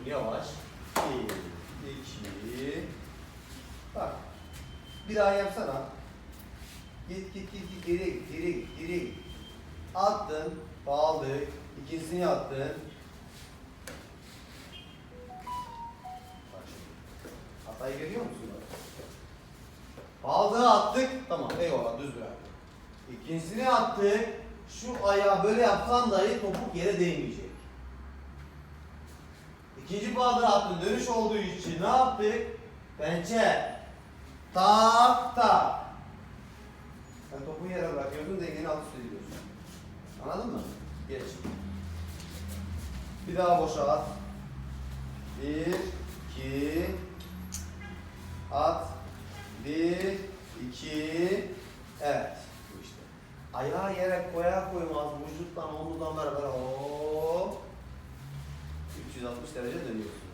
Dur yavaş. Bir, iki. Bak. Bir daha yapsana. Git git git git geri git geri git geri git. Attın. Aldık. İkincisini attın. Hatayı görüyor musun? Aldığı attık. Tamam eyvallah düz bırak. İkincisini attık. Şu ayağı böyle yapsan dahi topuk yere değmeyecek. İkinci bağda attın. Dönüş olduğu için ne yaptık? Pençe. Tak tak. Sen topu yere bırakıyorsun, dengeni alt üst ediyorsun. Anladın mı? Geç. Bir daha boşa at. Bir, iki, at. Bir, iki, evet. Bu işte. Ayağı yere koyar koymaz vücuttan omuzdan beraber Canal Costela de